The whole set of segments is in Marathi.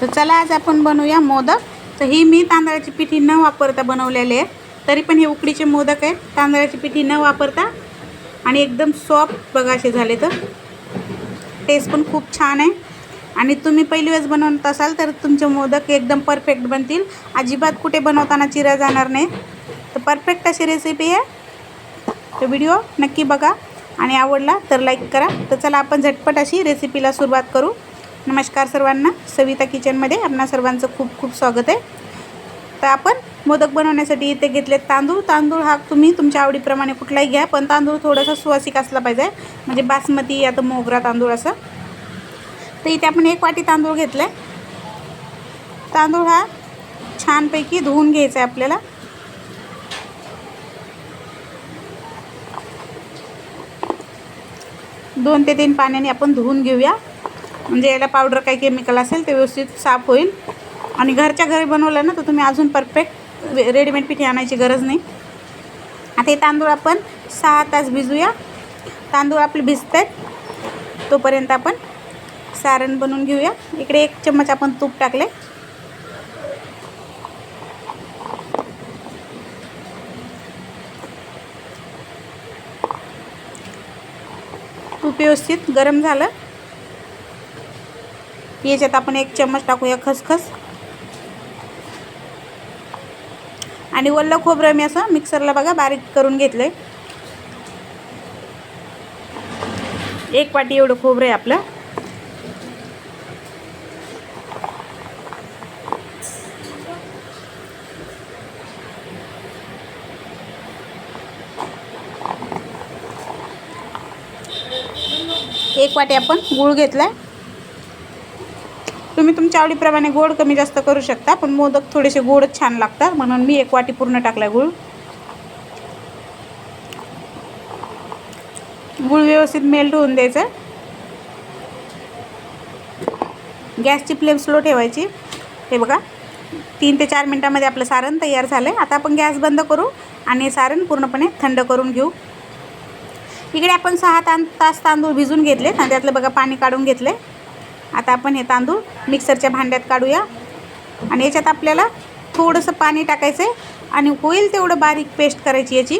तर चला आज आपण बनवूया मोदक. तर ही मी तांदळाची पिठी न वापरता बनवलेले आहे. तरी पण हे उकडीचे मोदक आहेत तांदळाची पिठी न वापरता आणि एकदम सॉफ्ट बघा असे झाले तर. टेस्ट पण खूप छान आहे. आणि तुम्ही पहिली वेळेस बनवत असाल तर तुमचे मोदक एकदम परफेक्ट बनतील. अजिबात कुठे बनवताना चिरा जाणार नाही. तर परफेक्ट अशी रेसिपी आहे. तो व्हिडिओ नक्की बघा. आणि आवडला तर लाईक करा. तर चला आपण झटपट अशी रेसिपीला सुरुवात करू. नमस्कार सर्वांना. सविता किचनमध्ये आपणा सर्वांचं खूप खूप स्वागत आहे. तर आपण मोदक बनवण्यासाठी इथे घेतले तांदूळ. तांदूळ हा तुम्ही तुमच्या आवडीप्रमाणे कुठलाही घ्या पण तांदूळ थोडासा सुवासिक असला पाहिजे. म्हणजे बासमती आता मोगरा तांदूळ असं. तर इथे आपण एक वाटी तांदूळ घेतला आहे तांदूळ हा छानपैकी धुवून घ्यायचा आहे आपल्याला. दोन ते तीन पाण्याने आपण धुवून घेऊया. म्हणजे याला पावडर काही केमिकल असेल ते व्यवस्थित साफ होईल. आणि घरच्या घरी बनवलं ना तर तुम्ही अजून परफेक्ट रेडीमेड पिठी आणायची गरज नाही. आता हे तांदूळ आपण सहा तास भिजूया. तांदूळ आपले भिजत आहेत तोपर्यंत आपण सारण बनवून घेऊया. इकडे एक चम्मच आपण तूप टाकले तूप व्यवस्थित गरम झालं. याच्यात आपण एक चम्मच टाकूया खसखस. आणि वल्ल खोबरं मी असं मिक्सरला बघा बारीक करून घेतलं एक वाटी एवढं खोबरं आहे आपलं. एक वाटी आपण गूळ घेतला आहे तुम्ही तुमच्या आवडीप्रमाणे गोड कमी जास्त करू शकता पण मोदक थोडेसे गोडच छान लागतात म्हणून मी एक वाटी पूर्ण टाकला गूळ. गूळ व्यवस्थित मेल्ट होऊन द्यायचं. गॅसची फ्लेम स्लो ठेवायची. हे बघा तीन ते चार मिनटामध्ये आपलं सारण तयार झालं आहे आता आपण गॅस बंद करू आणि सारण पूर्णपणे थंड करून घेऊ. इकडे आपण सहा तां तास तांदूळ भिजून घेतले आणि त्यातलं बघा पाणी काढून घेतले आता आपण हे तांदूळ मिक्सरच्या भांड्यात काढूया. आणि याच्यात आपल्याला थोडंसं पाणी टाकायचं आहे आणि होईल तेवढं बारीक पेस्ट करायची याची.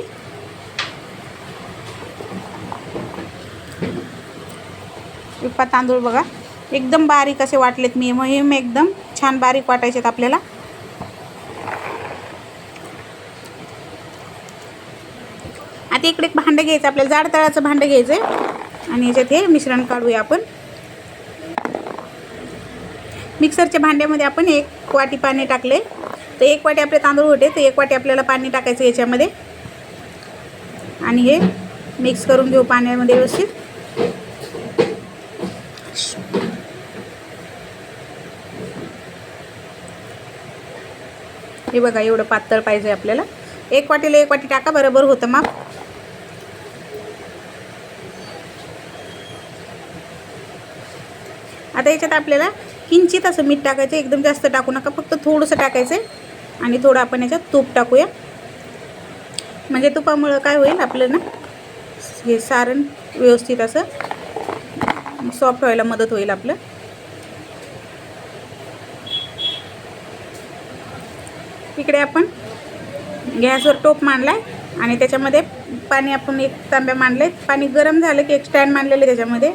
विप्पा तांदूळ बघा. एकदम बारीक असे वाटलेत मी. मोहीम एकदम छान बारीक वाटायचेत आपल्याला. आता इकडे एक भांडं घ्यायचं. आपल्याला जाड तळाचं भांडं घ्यायचं आहे आणि याच्यात हे मिश्रण काढूया आपण. मिक्सरच्या भांड्यामध्ये आपण एक वाटी पाणी टाकले. तर एक वाटी आपले तांदूळ होते तर एक वाटी आपल्याला पाणी टाकायचं याच्यामध्ये. आणि हे मिक्स करून घेऊ पाण्यामध्ये व्यवस्थित. हे बघा एवढं पातळ पाहिजे आपल्याला. एक वाटीला एक वाटी टाका बरोबर होतं माप. आता याच्यात आपल्याला किंचित असं मीठ टाकायचं एकदम जास्त टाकू नका फक्त थोडंसं टाकायचं आहे. आणि थोडं आपण याच्यात तूप टाकूया. म्हणजे तुपामुळं काय होईल आपलं ना हे सारण व्यवस्थित असं सॉफ्ट व्हायला मदत होईल आपलं. इकडे आपण गॅसवर टोप मांडला आहे आणि त्याच्यामध्ये पाणी आपण एक तांब्या मांडले पाणी गरम झालं की एक स्टँड मांडलेलं त्याच्यामध्ये.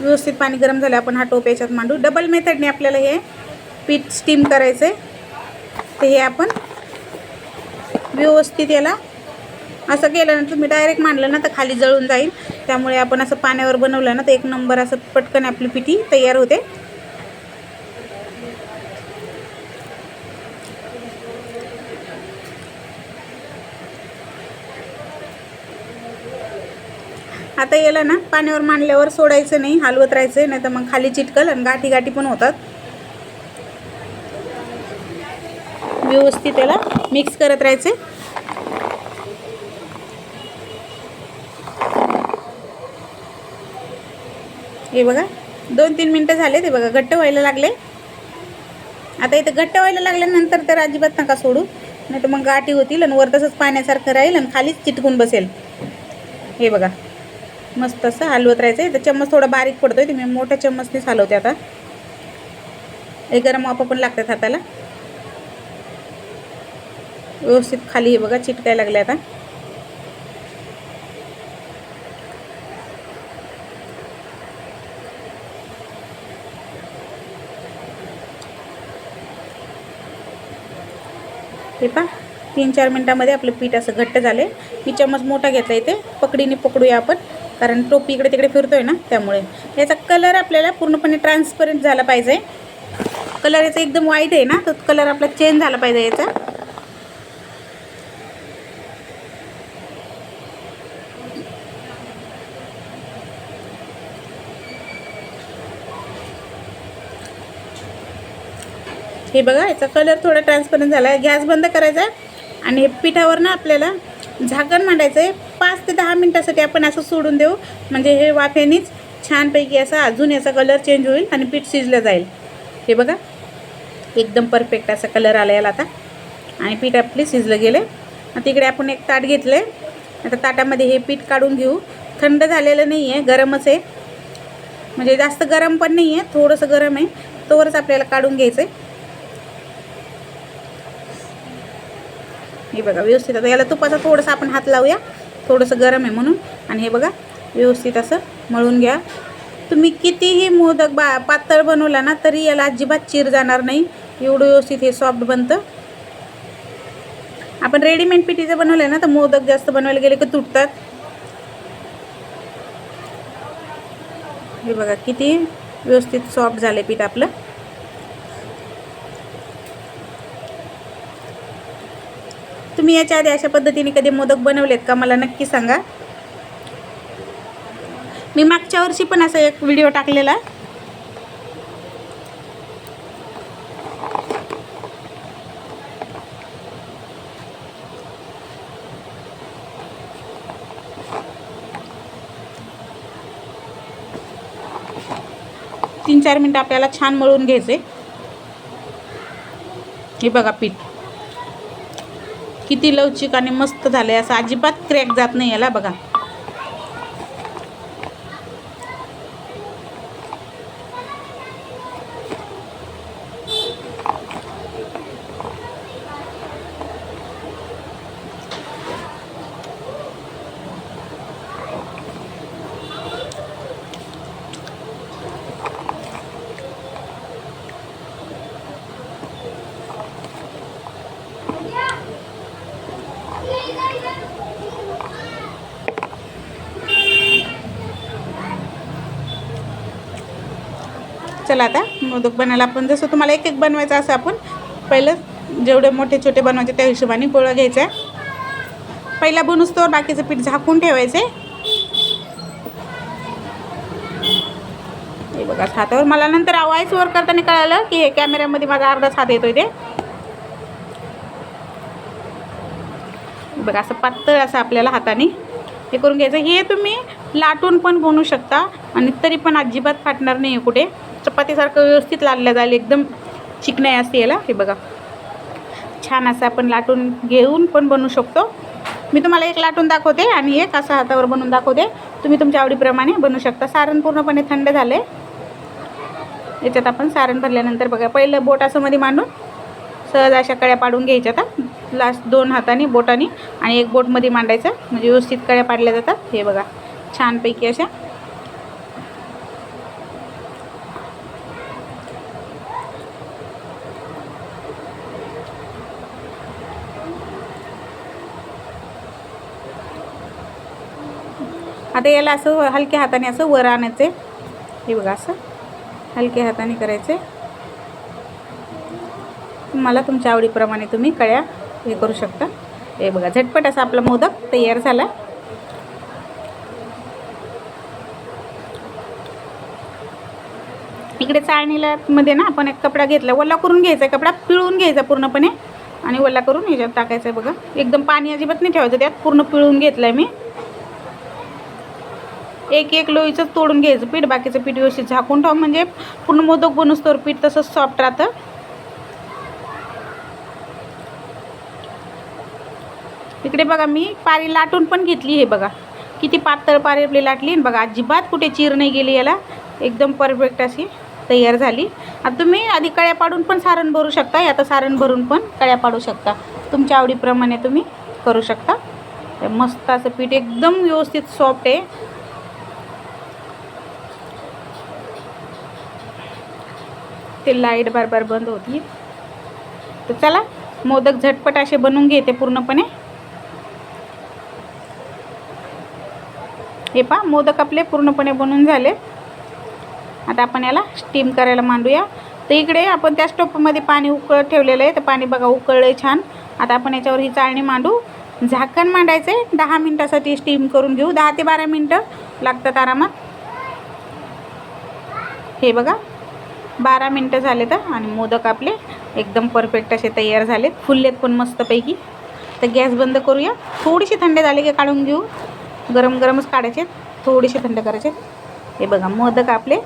व्यवस्थित पाणी गरम झालं आपण हा टोप याच्यात मांडू. डबल मेथडने आपल्याला हे पीठ स्टीम करायचं आहे ते हे आपण व्यवस्थित याला असं केलं ना तुम्ही डायरेक्ट मांडलं ना तर खाली जळून जाईल. त्यामुळे आपण असं पाण्यावर बनवलं ना तर एक नंबर असं पटकन आपली पिठी तयार होते. आता याला ना पाण्यावर मांडल्यावर सोडायचं नाही हलवत राहायचं नाही तर मग खाली चिटकल आणि गाठी गाठी पण होतात. व्यवस्थित याला मिक्स करत राहायचे. हे बघा दोन तीन मिनटं झाले ते बघा घट्ट व्हायला लागले. आता इथं घट्ट व्हायला लागल्यानंतर तर अजिबात नका सोडू नाही तर मग गाठी होतील आणि वर तसंच पाण्यासारखं राहील आणि खालीच चिटकून बसेल. हे बघा. मस्त असं हलवत राहायचं. आहे तर चम्मच थोडा बारीक पडतोय ते मी मोठ्या चम्मचनेच हलवते आता. हे गरम वापा पण लागतात हाताला. व्यवस्थित खाली हे बघा चिटकाय लागले आता. हे पा तीन चार मिनटामध्ये आपलं पीठ असं घट्ट झाले मी चम्मच मोठा घेतला इथे. पकडीने पकडूया आपण. कारण टोपी इकडे तिकडे फिरतो आहे ना त्यामुळे. याचा कलर आपल्याला पूर्णपणे ट्रान्सपरंट झाला पाहिजे. कलर याचा एकदम वाईट आहे ना तो कलर आपला चेंज झाला पाहिजे याचा. हे बघा याचा कलर थोडा ट्रान्सपरंट झाला. आहे गॅस बंद करायचा आहे. आणि हे पिठावर ना आपल्याला झाकण मांडायचं आहे. पाच ते दहा मिनटासाठी आपण असं सोडून देऊ. म्हणजे हे वाफेनीच छानपैकी असा अजून याचा कलर चेंज होईल आणि पीठ शिजलं जाईल. हे बघा. एकदम परफेक्ट असा कलर आला याला आता. आणि पीठ आपले शिजलं गेलं. आता तिकडे आपण एक ताट घेतलं. आहे आता ताटामध्ये हे पीठ काढून घेऊ. थंड झालेलं नाही आहे गरमच आहे. म्हणजे जास्त गरम पण नाही आहे थोडंसं गरम आहे. तोवरच आपल्याला काढून घ्यायचं आहे हे बघा व्यवस्थित. आता याला तुपाचा थोडंसं आपण हात लावूया. थोडंसं गरम आहे म्हणून. आणि हे बघा व्यवस्थित असं मळून घ्या. तुम्ही कितीही मोदक बा पातळ बनवला ना तरी याला अजिबात चीर जाणार नाही. एवढं व्यवस्थित हे सॉफ्ट बनतं. आपण रेडीमेड पिठीचं बनवलं ना तर मोदक जास्त बनवायला गेले की तुटतात. हे बघा किती व्यवस्थित सॉफ्ट झालं पीठ आपलं. तुम्ही याच्या आधी अशा पद्धतीने कधी मोदक बनवलेत का? मला नक्की सांगा. मी मागच्या वर्षी पण असा एक व्हिडिओ टाकलेला. तीन चार मिनटं आपल्याला छान मळून घ्यायचे हे बघा पीठ. किती लवचिक आणि मस्त झालं आहे असं अजिबात क्रॅक जात नाही याला बघा. चला आता मोदक बनायला आपण जसं तुम्हाला एक एक बनवायचं असं आपण पहिलं जेवढे मोठे छोटे बनवायचे त्या हिशोबाने गोळा घ्यायचा. पहिला बनूस तो बाकीचं पीठ झाकून ठेवायचे. हे बघा हातावर. मला नंतर आवाज वर करताना कळालं की हे कॅमेऱ्यामध्ये माझा अर्धाच हात येतोय ते. बघा असं पातळ असं आपल्याला हाताने हे करून घ्यायचं. हे तुम्ही लाटून पण बनवू शकता आणि तरी पण अजिबात फाटणार नाही आहे कुठे. चपातीसारखं व्यवस्थित लाटलं जाईल एकदम चिकण्या असते याला. हे बघा. छान असं आपण लाटून घेऊन पण बनवू शकतो. मी तुम्हाला एक लाटून दाखवते आणि एक असं हातावर बनवून दाखवते. तुम्ही तुमच्या आवडीप्रमाणे बनवू शकता. सारण पूर्णपणे थंड झालं आहे याच्यात आपण सारण भरल्यानंतर बघा पहिलं बोट असं मध्ये मांडून सहज अशा कळ्या पाडून घ्यायच्या आता. लास्ट दोन हाताने बोटाने आणि एक बोटमध्ये मांडायचं. म्हणजे व्यवस्थित कळ्या पाडल्या जातात. हे बघा छानपैकी अशा आता याला असं हलक्या हाताने असं वर आणायचं. हे बघा असं. हलक्या हाताने करायचे. मला तुमच्या आवडीप्रमाणे तुम्ही कळ्या हे करू शकता. हे बघा झटपट असा आपला मोदक तयार झाला. इकडे चाळणीला मध्ये ना आपण एक कपडा घेतला. ओला करून घ्यायचा कपडा पिळून घ्यायचा पूर्णपणे. आणि ओला करून ह्याच्यात टाकायचं आहे बघा. एकदम पाणी अजिबात नाही ठेवायचं त्यात पूर्ण पिळून घेतलं आहे मी. एक एक लोईचं तोडून घ्यायचं पीठ बाकीचं पीठ व्यवस्थित झाकून ठेवा म्हणजे पूर्ण मोदक बनूस तर पीठ तसंच सॉफ्ट राहतं. इकडे बघा मी पारी लाटून पण घेतली हे बघा. किती पातळ पारी आपली लाटली. आणि बघा अजिबात कुठे चीर नाही गेली याला. एकदम परफेक्ट अशी तयार झाली. आता तुम्ही आधी कळ्या पाडून पण सारण भरू शकता. आता सारण भरून पण कळ्या पाडू शकता. तुमच्या आवडीप्रमाणे तुम्ही करू शकता. मस्त असं पीठ एकदम व्यवस्थित सॉफ्ट आहे. ते लाइट बार बार बंद होती. तर चला मोदक झटपट असे बनवून घेते पूर्णपणे. हे पहा मोदक आपले पूर्णपणे बनून झाले. आता आपण याला स्टीम करायला मांडूया. तर इकडे आपण त्या स्टोपमध्ये पाणी उकळत ठेवलेलं आहे. तर पाणी बघा उकळलं आहे छान. आता आपण याच्यावर ही चाळणी मांडू. झाकण मांडायचं आहे दहा मिनटासाठी स्टीम करून घेऊ. दहा ते बारा मिनटं लागतात आरामात. हे बघा बारा मिनटं झाले तर आणि मोदक आपले एकदम परफेक्ट असे तयार झालेत. फुललेत पण मस्तपैकी. तर गॅस बंद करूया. थोडीशी थंड झाले की काढून घेऊ. गरम गरमच काढायचे. थोडेसे थंड करायचे. हे बघा मोदक आपले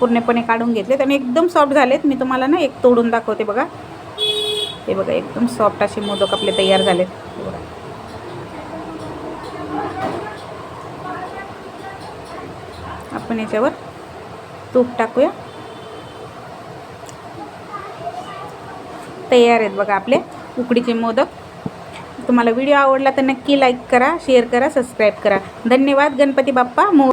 पूर्णपणे काढून घेतलेत. आणि एकदम सॉफ्ट झालेत. मी तुम्हाला ना एक तोडून दाखवते बघा. हे बघा एकदम सॉफ्ट असे मोदक आपले तयार झालेत. बघा. आपण याच्यावर तूप टाकूया. तयार आहेत बघा आपले उकडीचे मोदक. तुम्हाला व्हिडिओ आवडला तर नक्की लाईक करा शेअर करा सबस्क्राईब करा. धन्यवाद गणपती बाप्पा. मो